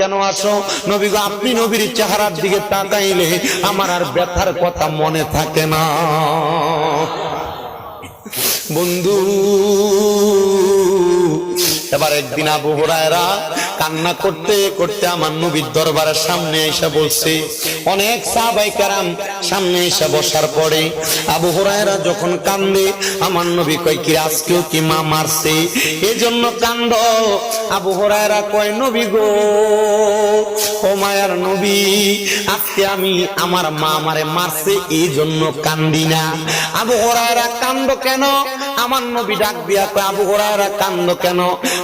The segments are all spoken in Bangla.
কেন আসো নবী আপনি নবীর চেহারার দিকে তাকাইলে আমার আর ব্যথার কথা মনে থাকে না। বন্ধু, এবার একদিন আবু হুরায়রা কান্না করতে করতে আমার নবীর দরবারের সামনে এসে বলছে, অনেক সাহাবাই কারাম সামনে এসে বসার পরে আবু হুরায়রা যখন কান্দে, আমার নবী কয়, কি আজকেও কি মা মারছে? এজন্য কান্দ আবু হুরায়রা কয়, নবী গো, ও মায়ার নবী, আজকে আমি আমার মা আমারে মারছে এই জন্য কান্দি না। আবু হুরায়রা কান্দ কেন? আমার নবী ডাক দিয়া কয়, আবু হুরায়রা কান্দ কেন?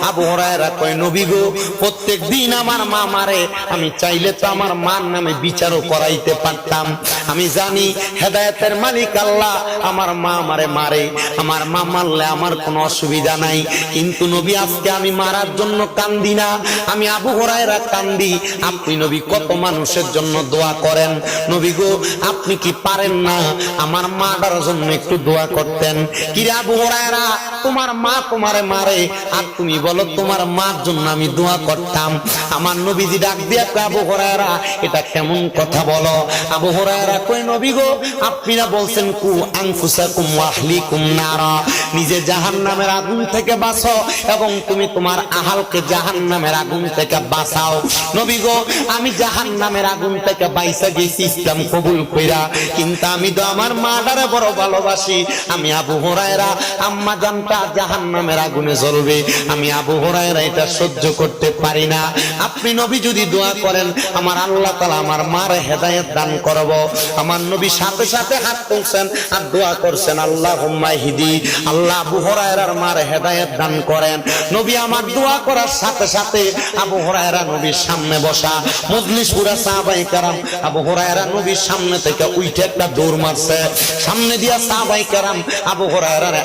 আবু হুরায়রা কয়, নবী গো, প্রত্যেক দিন আমার মা মারে। আমি চাইলে তো আমার মার নামে বিচারও করাইতে পারতাম। আমি জানি হেদায়েতের মালিক আল্লাহ, আমার মা মারে মারে। আমার মা মারলে আমার কোনো অসুবিধা নাই। কিন্তু নবী, আজকে আমি মারার জন্য কান্দি না। আমি আবু হুরায়রা কান্দি। আপনি নবী, কত মানুষের জন্য দোয়া করেন? নবী গো, আপনি কি পারেন না? আমার মাটার জন্য একটু দোয়া করতেন। কিরে আবু হুরায়রা তোমার মা তোমারে মারে। আর তুমি বলো, তোমার মার জন্য আমি দোয়া করতাম। আমার নবীজি ডাক দিয়া আবু হুরায়রা, এটা কেমন কথা বলো? আবু হুরায়রা কই নবী গো, আপনি না বলছেন, কু আনফুসাকুম ওয়া আহলিকুম নারা। নিজে জাহান্নামের আগুন থেকে বাঁচো এবং তুমি তোমার আহালকে জাহান্নামের আগুন থেকে বাঁচাও। নবী গো, আমি জাহান্নামের আগুন থেকে বাইসা গেছি, ইসলাম কবুল কইরা। কিন্তু আমি তো আমার মাটারে বড় ভালোবাসি। আমি আবু হুরায়রা আম্মা জানটা জাহান্নামের আগুনে জ্বলবে। আমি আবু হুরায়রা এটা সহ্য করতে পারি না। আপনি নবী যদি দোয়া করেন, আমার আল্লাহ তাআলা আমার মার হেদায়েত দান করব। আমার নবী সাথে সাথে হাত তুলছেন আর দোয়া করছেন আল্লাহ হিদি। আল্লাহ আবু হুরায়রার মার হেদায়েত দান করেন। নবী আমার দোয়া করার সাথে সাথে আবু হুরায়রা নবীর সামনে বসা। মজলিস পুরা সাহাবাই কারাম, আবু হুরায়রা নবীর সামনে থেকে উইঠে একটা দৌড় মারছে। সামনে দিয়া সাহাবাই কারাম আবু হুরায়রারে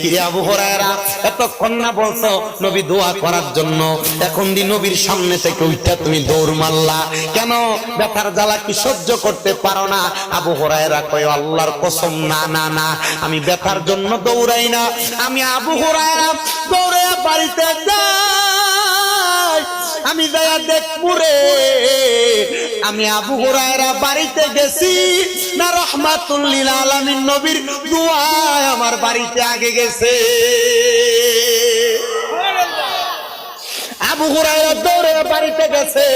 কিরে আবু হুরায়রা এতক্ষণ না নবী দোয়া করার জন্য। এখন দি নবীর সামনে থেকে তুমি দৌড় মারলা। কেন? ব্যথার জ্বালা কি সহ্য করতে পারো না? আবু কয়, আল্লাহর কসম, না না না, আমি ব্যথার জন্য দৌড়াই না। আমি আবু দৌড়ে বাড়িতে যাই। আমি যাইয়া দেখব আমি আবু হুরায়রা বাড়িতে গেছি। না রহমাতুল্লিল আলামিন নবীর দোয়ায় আমার বাড়িতে আগে গেছে। আবু হুরায়রা দৌড়ে বাড়িতে গেছে।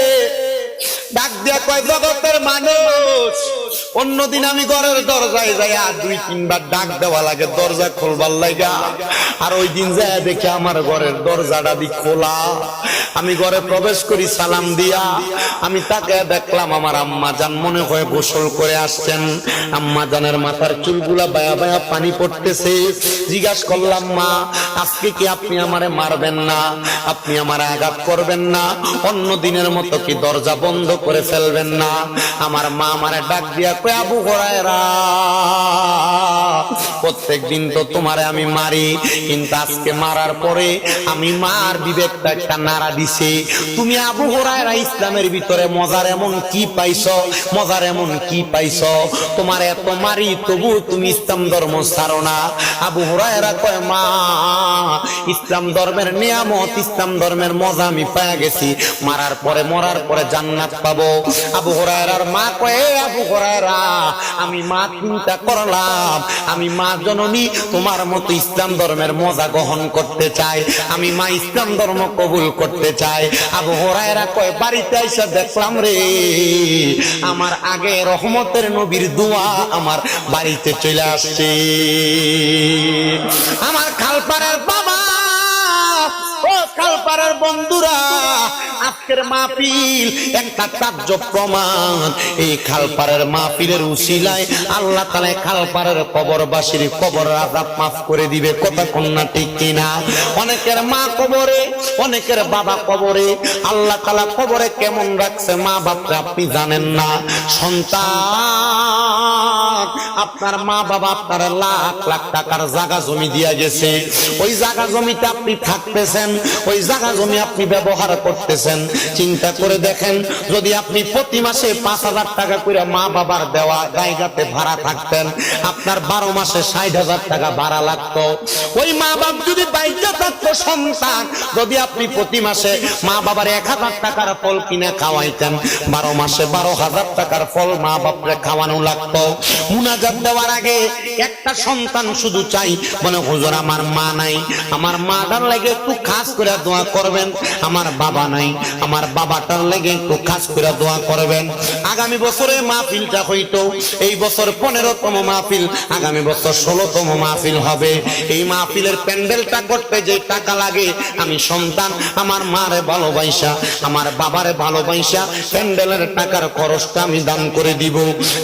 ডাক দিয়া কয়, জগতের মানুষ অন্যদিন আমি ঘরের দরজায় যাই আর দুই, তিনবার ডাক দেওয়া লাগে, দরজা খুলবার লাগা। আর ওই দিন যায় দেখে আমার ঘরের দরজাটা দি খোলা। আমি ঘরে প্রবেশ করি, সালাম দিয়া। আমি তাকে দেখলাম, আমার আম্মা জান মনে হয় গোসল করে আসছেন। আম্মা জানের মাথার চুলগুলা বায়া বায়া পানি পড়তেছে। জিজ্ঞাসা করলাম, মা, আজকে কি আপনি আমারে মারবেন না? আপনি আমার আঘাত করবেন না? অন্য দিনের মতো কি দরজা বন্ধ করে ফেলবেন না? আমার মা আমারে ডাক দিয়া কয়ে আবু হরায়রা প্রত্যেক দিন তো তোমারে আমি মারি, কিন্তু আজকে মারার পরে আমি মার বিবেকটা একটা নাড়া দিছে। তুমি আবু হরায়রা ইসলামের ভিতরে মজার এমন কি পাইছ? মজার এমন কি পাইছ? তোমার এত মারি, তবু তুমি ইসলাম ধর্ম ছাড়ো না। আবু হরায়রা কয়, মা, ইসলাম ধর্মের নিয়ামত, ইসলাম ধর্মের মজা আমি পায়া গেছি। মারার পরে, মরার পরে জান্নাত পাবো। আবু হরায়রার মা কয়ে আবু হরায়রা আমি মা চিন্তা করলাম। আমি মা জননী, তোমার মতো ইসলাম ধর্মের মজা গ্রহণ করতে চাই। আমি মা ইসলাম ধর্ম কবুল করতে চাই। আবু হরায়রা কয়, বাড়িতে এসে দেখলাম রে, আমার আগে রহমতের নবীর দোয়া আমার বাড়িতে চলে আসছে। আমার খালপাড়ার বাবা, ও খালপাড়ার বন্ধুরা আজকের মাহফিল, একটা তার্য প্রমাণ। এই খালপাড়ের মাহফিলের উশিলায় আল্লাহ তালা খালপাড়ের কবরবাসীর কবর আজাব মাফ করে দিবে, কথা কন্যা ঠিক কিনা অনেকের মা কবরে, অনেকের বাবা কবরে, আল্লাহ তালা কবরে কেমন রাখছে মা বাপরে আপনি জানেন না। সন্তান, আপনার মা বাবা আপনার লাখ লাখ টাকার জায়গা জমি দিয়া গেছে। ওই জায়গা জমিতে আপনি থাকতেছেন, ওই জায়গা জমি আপনি ব্যবহার করতেছেন। চিন্তা করে দেখেন, যদি আপনি প্রতি মাসে পাঁচ হাজার টাকা করে মা বাবার দেওয়া জায়গাতে ভাড়া থাকতেন, আপনার বারো মাসে ষাট হাজার টাকা ভাড়া লাগতো। ওই মা বাপ যদি বাইরে থাকতো সন্তান, যদি আপনি প্রতি মাসে মা বাবার এক হাজার টাকার ফল কিনে খাওয়াইতেন, বারো মাসে বারো হাজার টাকার ফল মা বাপরে খাওয়ানো লাগতো। মুনাজাত দেওয়ার আগে একটা সন্তান শুধু চাই, বলে, হুজুর, আমার মা নাই। আমার মাটার লাগে একটু খাস করে দোয়া করবেন, আমার বাবা নাই আমার বাবাটার লাগে একটু খাস করে দোয়া করবেন। আগামী বছরে মাহফিলটা হইতো, এই বছর পনেরোতম মাহফিল, আগামী বছর ষোলোতম মাহফিল হবে। এই মাহফিলের প্যান্ডেলটা করতে যে টাকা লাগে, আমি সন্তান, আমার মারে ভালোবাসা, আমার বাবারে ভালোবাসা, প্যান্ডেলের টাকার খরচটা আমি দান করে দিব।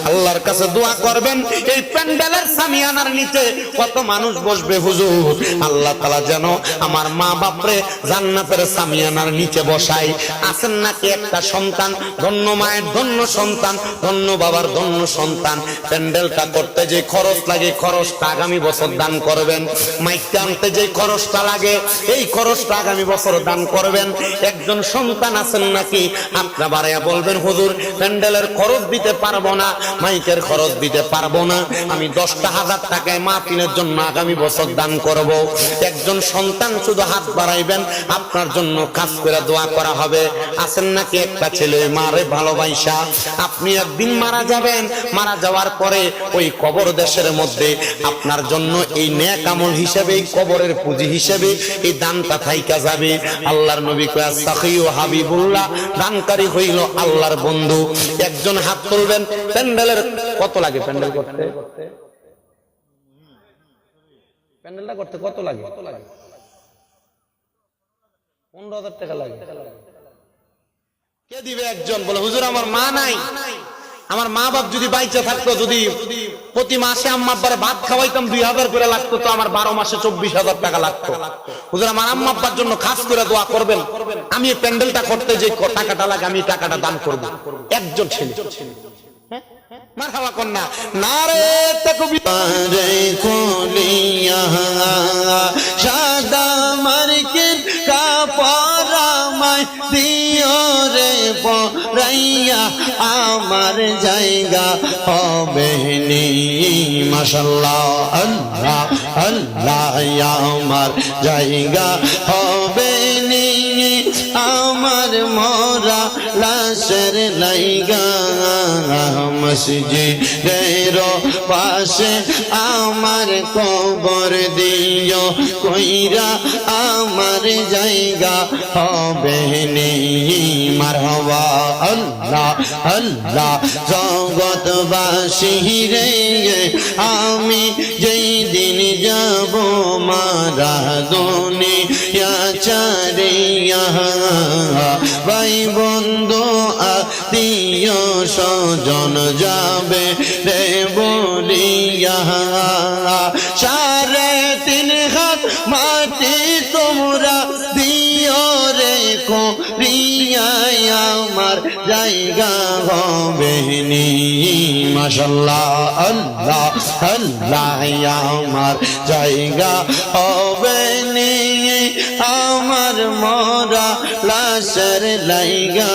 আল্লাহর কাছে দোয়া করবেন, এই প্যান্ডেলের সামিয়ানার নিচে কত মানুষ বসবে হুজুর? আল্লাহ তালা যেন আমার মা বাপরে জান্নাতের সামিয়ানার নিচে বসাই আছেন নাকি একটা সন্তান? ধন্য মায়ের ধন্য সন্তান, ধন্য বাবার ধন্য সন্তান। প্যান্ডেলটা করতে যে খরচ লাগে, খরচটা আগামী বছর দান করবেন। মাইকটা আনতে যে খরচটা লাগে, এই খরচটা আগামী বছর দান করবেন। একজন সন্তান আছেন নাকি? আপনারা বাড়াইয়া বলবেন, হুজুর, প্যান্ডেলের খরচ দিতে পারব না, মাইকের খরচ দিতে পারব না। আমি দশটা হাজার টাকায় মাহফিলের জন্য আগামী বছর দান করব। একজন সন্তান শুধু হাত বাড়াইবেন, আপনার জন্য কাজ করে দোয়া করা হবে। আছেন নাকি? একটা ছেলে মারে ভালোবাসা। আপনি একদিন মারা যাবেন। মারা যাওয়ার পরে ওই কবর দেশের মধ্যে আপনার জন্য এই ন্যাক আমল হিসেবে, এই কবরের পুঁজি হিসেবে, এই দানটা থাইকা যাবে। আল্লাহর নবী কয়া সাখি ও হাবিবুল্লাহ। দানকারী হইল আল্লাহর বন্ধু। একজন হাত তুলবেন, প্যান্ডেলের কত লাগে প্যান্ডেল করতে? প্যান্ডেলটা করতে কত লাগে? পনেরো হাজার টাকা লাগে। কে দিবে একজন? বলে, হুজুর, আমার মা নাই। আমার মা বাপ যদি বাইচে থাকতো, যদি প্রতি মাসে ভাত খাওয়াইতাম দুই হাজার করে লাগতো, তো আমার বারো মাসে চব্বিশ হাজার টাকা লাগতো। হুজুর, আমার জন্য খাস করে দোয়া করবেন। আমি প্যান্ডেলটা করতে যে টাকাটা লাগে, আমি টাকাটা দান করব। একজন ছেলে। মারহাবা কন্যা। না রে সাদা মার্কেট কাপড়ামায় দিও রে পরাইয়া আমার জায়গা হবে মশাল্লাহ, আল্লাহ আল্লাহ, আমার জায়গা হবে আমার মরা লাশের লাইগা মসজিদের পাশে আমার কবর দিও, কইরা আমার জায়গা হবে মারহবা আল্লাহ আল্লাহ, জগৎবাসী রে, আমি যেই দিন যাব মারা দুনিয়া চারিয়া। ভাই বন্ধু আত্মীয় স্বজন যাবে রে বলিয়া। সারে তিন হাত মাটি তোমরা দিও রে রিয়া আমার জায়গা হবে নি। মাশাল্লাহ, আল্লাহ আল্লাহ আমার জায়গা হবে নি আমার মরা লাশের লাইগা।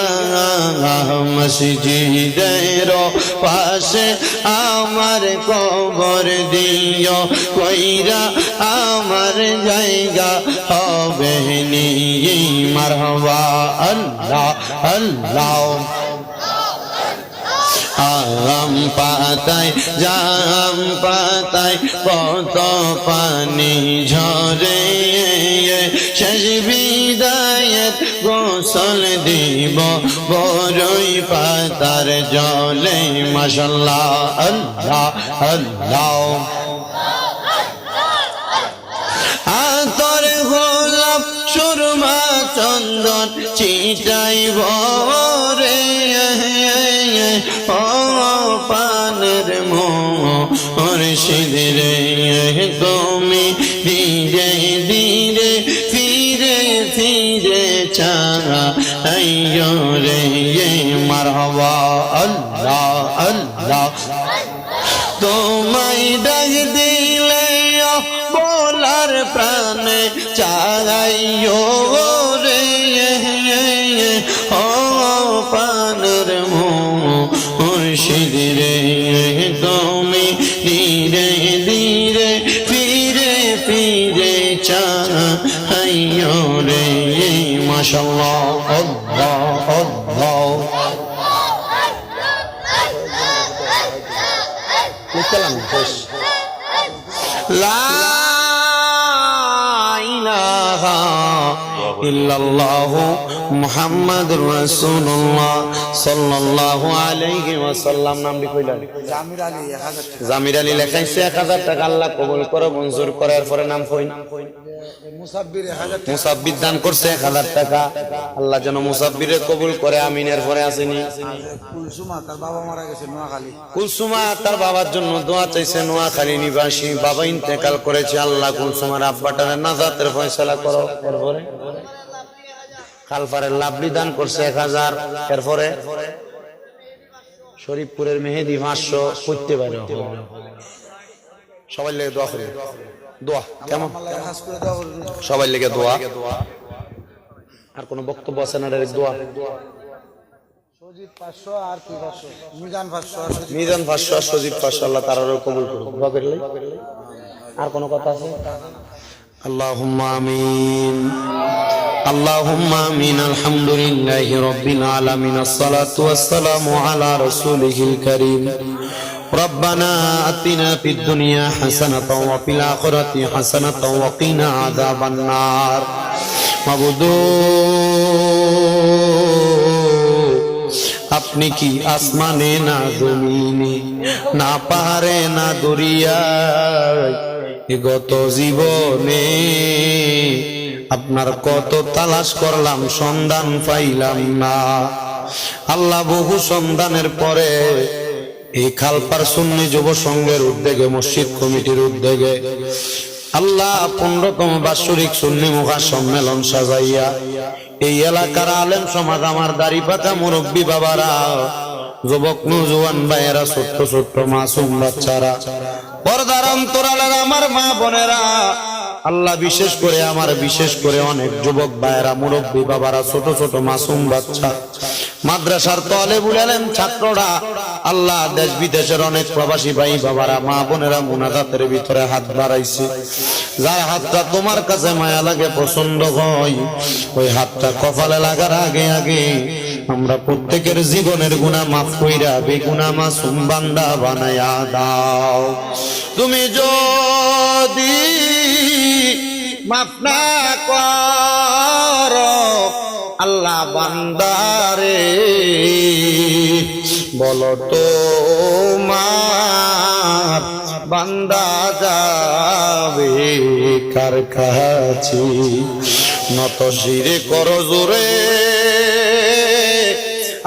মসজিদের পাশে আমার কবর দিও, কইরা আমার জায়গা হবে নি মারহবা, আল্লাহ আল্লাহ। আম পাতায়, জাম পাতায়, কত পানি ঝরে। শেষ বিদায়ের গোসল দিব বড়ই পাতার জলে। মাসাল্লাহ আল্লাহ আল্লাহ। আতর গোলাপ, সুরমা চন্দন চিটাইব মোর সিদরে তুমি ধীরে ধীরে ফিরে ফিরে চারা আইয়ো রে মারহবা আল্লাহ আল্লাহ। তোমায় ডাক দিলে বলার প্রাণে চাইও ফিরে চাইও রে মাশাল্লাহ আল্লাহ আল্লাহ। নিকালাম খুশ লা সাল্লাল্লাহু আলাইহি ওয়াসাল্লাম নাম লিখইলেন জামির আলী এক হাজার টাকা। জামির আলী লেখাইছে এক হাজার টাকা আল্লাহ কবুল করে মঞ্জুর করার পরে নাম কই মুসাব্বির দান করছে এক হাজার টাকা আল্লাহ যেন মুসাব্বিরে কবুল করে আমিনের পরে আসেনি। কুলসুমা তার বাবা মারা গেছে নোয়াখালী। কুলসুমা তার বাবার জন্য দোয়া চাইছে নোয়াখালী নিবাসী বাবা ইন্তেকাল করেছে আল্লাহ কুলসুমার আব্বাটার নাজাতের ফয়সালা করো খালফারের লাভলি দান করছে এক হাজার। এরপরে শরীফপুরের মেহেদি পাঁচশো করতে পারে সবাই লেগে দোয়া করি। দোয়া কেমন। সবাই লেগে দোয়া। আর কোনো বক্তব্য আছে না দোয়া। মিজান পাঁচশো সজিব পাঁচশো আল্লাহ কবুল করুন আর কোনো কথা আছে? اللهم آمين اللهم آمين الحمد لله رب العالمين الصلاة والسلام على رسوله الكريم ربنا آتنا في الدنيا حسنة وفي الآخرة حسنة وقنا عذاب النار মাবুদু আপনি কি আসমানে না জমিনে না পাহাড়ে না দরিয়ায় এ গত জীবনে আপনার কত তালাশ করলাম, সন্ধান পাইলাম না। আল্লাহ বহু সন্ধানের পরে এই খালপার সুন্নি যুব সংঘের উদ্যোগে, মসজিদ কমিটির উদ্যোগে আল্লাহ পনেরোতম বাৎসরিক সুন্নি মুখা সম্মেলন সাজাইয়া এই এলাকার আলেম সমাজ আমার দাড়ি পাকা মুরব্বী বাবারা যুবক নুজুয়ান ভাইয়েরা, ছোট্ট ছোট্ট মাসুম বাচ্চারা, পর্দার অন্তরালের আমার মা বোনেরা, আল্লাহ বিশেষ করে, আমার বিশেষ করে অনেক যুবক ভাইয়েরা, মুরব্বী বাবারা, ছোট ছোট মাসুম বাচ্চা মাদ্রাসার তলে বুলালেন ছাত্ররা আল্লাহ দেশ বিদেশের অনেক প্রবাসী ভাই বাবারা, মা বোনেরা মুনাজাতের ভিতরে হাত বাড়াইছে। যার হাতটা তোমার কাছে মায়া লাগে, পছন্দ হয়, ওই হাতটা কপালে লাগার আগে আগে আমরা প্রত্যেকের জীবনের গুণা মাফ কইরা বেগুনা মাসুম বান্দা বানায়া দাও। তুমি যদি মাফ না করো আল্লাহ বান্দারে, বলো তো মার বান্দা যাবে কার কাছে? নত শিরে কর জোরে,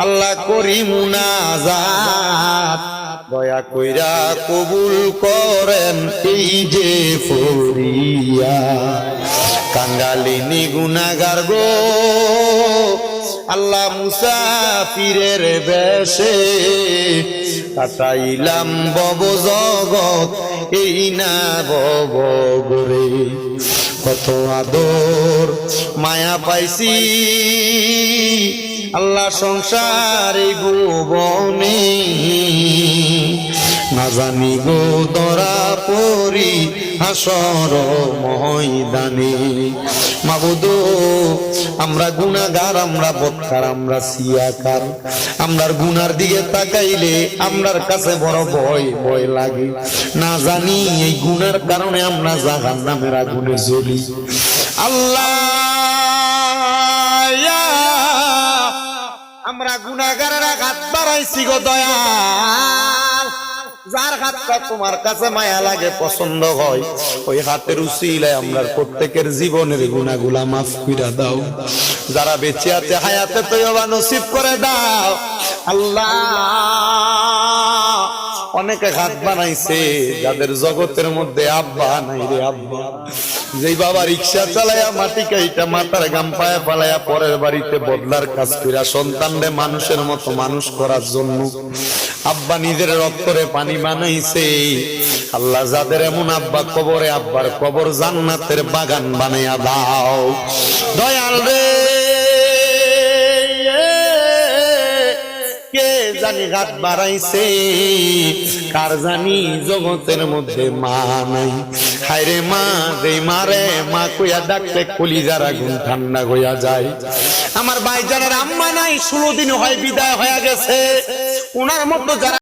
আল্লাহ করি মুনাজাত। দয়া কইরা কবুল করেন এই যে ফরিয়া। কাঙ্গালিনী গুনাগার গো। আল্লাহ মুসাফিরের বেশে কাটাইলাম বব জগৎ এই না বব গরে কত আদর মায়া পাইছি। আল্লাহ সংসারে গোবনে না জানি গো দরা পরি হাসর ময়দানে। মাবুদো আমরা গুনাগার আমরা বৎকার, আমরা সিয়াকার। আমরার গুনার দিকে তাকাইলে আমরার কাছে বড় ভয় ভয় লাগে। না জানি এই গুনার কারণে আমরা জাহান নামের আগুনে জ্বলি। আল্লাহ আমরা গুনাগারেরা হাত বাড়াইছি গো দয়াল যার হাতটা তোমার কাছে মায়া লাগে, পছন্দ হয়, ওই হাতের উচিলায় আমরা প্রত্যেকের জীবনের গুণাগুলা মাফ কইরা দাও। যারা বেঁচে আছে হায়াতে তৈবা নসিব করে দাও। আল্লাহ। অনেকে হাত বানাইছে, যাদের জগতের মধ্যে আব্বা নাই রে আব্বা। যেই বাবা রিক্সা চালায়া মাটি কাইটা মাথার গাম পায়া পালায়া পরের বাড়িতে বদলার কাজ কইরা সন্তানরে মানুষের মতো মানুষ করার জন্য আব্বা নিজের রক্তরে পানি বানাইছে। আল্লাহ যাদের এমন আব্বা কবরে, আব্বার কবর জান্নাতের বাগান বানাইয়া দাও। দয়াল রে! জানি রাত বাড়াইছে। কার জানি জগতের মধ্যে মা নাই। হায়রে মা রে মা রে, মা কইয়া ডাকলে কলি যারা গুণ ঠান্ডা হইয়া যায়। আমার ভাইজানের আম্মা নাই, ষোলো দিন হয়, বিদায় হয়ে গেছে। ওনার মতো যারা